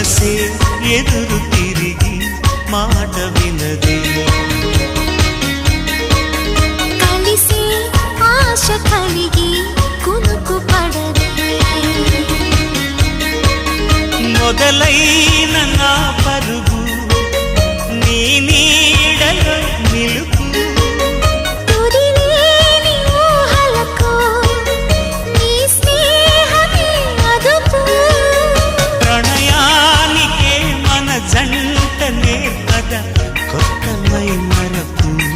మనసే ఎదురు తిరిగి మాట వినదే. కలిసి ఆశ కలిగి కునుకు పడదే మొదలైన నాపై கொக்கலை மறக்கும்